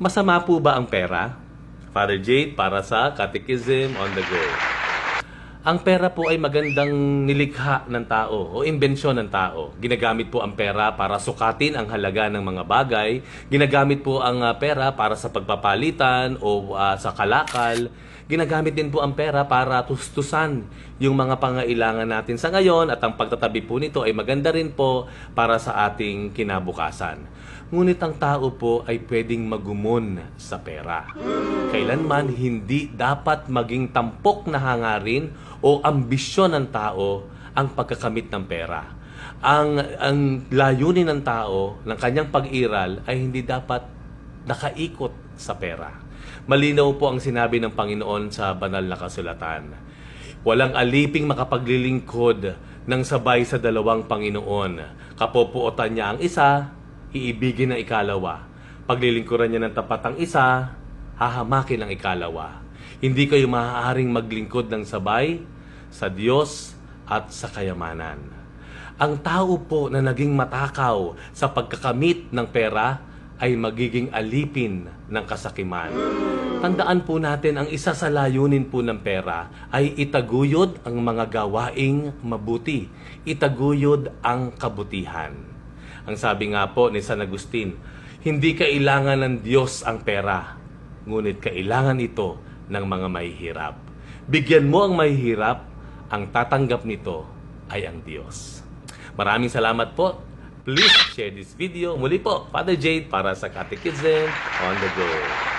Masama po ba ang pera? Father Jade para sa Catechism on the Go. Ang pera po ay magandang nilikha ng tao o imbensyon ng tao. Ginagamit po ang pera para sukatin ang halaga ng mga bagay. Ginagamit po ang ah, pera para sa pagpapalitan o ah, sa kalakal. Ginagamit din po ang pera para tustusan yung mga pangailangan natin sa ngayon at ang pagtatabi po nito ay maganda rin po para sa ating kinabukasan. Ngunit ang tao po ay pwedeng magumon sa pera. Kailanman hindi dapat maging tampok na hangarin o ambisyon ng tao ang pagkakamit ng pera. Ang, ang layunin ng tao, ng kanyang pag-iral, ay hindi dapat nakaikot sa pera. Malinaw po ang sinabi ng Panginoon sa banal na kasulatan. Walang aliping makapaglilingkod ng sabay sa dalawang Panginoon. Kapopuotan niya ang isa, iibigin ang ikalawa. Paglilingkuran niya ng tapat ang isa, hahamakin ang ikalawa. Hindi kayo maaaring maglingkod ng sabay sa Diyos at sa kayamanan. Ang tao po na naging matakaw sa pagkakamit ng pera ay magiging alipin ng kasakiman. Tandaan po natin ang isa sa layunin po ng pera ay itaguyod ang mga gawaing mabuti. Itaguyod ang kabutihan. Ang sabi nga po ni San Agustin, hindi kailangan ng Diyos ang pera, ngunit kailangan ito ng mga mahihirap. Bigyan mo ang mahihirap, ang tatanggap nito ay ang Diyos. Maraming salamat po. Please share this video. Muli po, Father Jade para sa Catechism on the Go.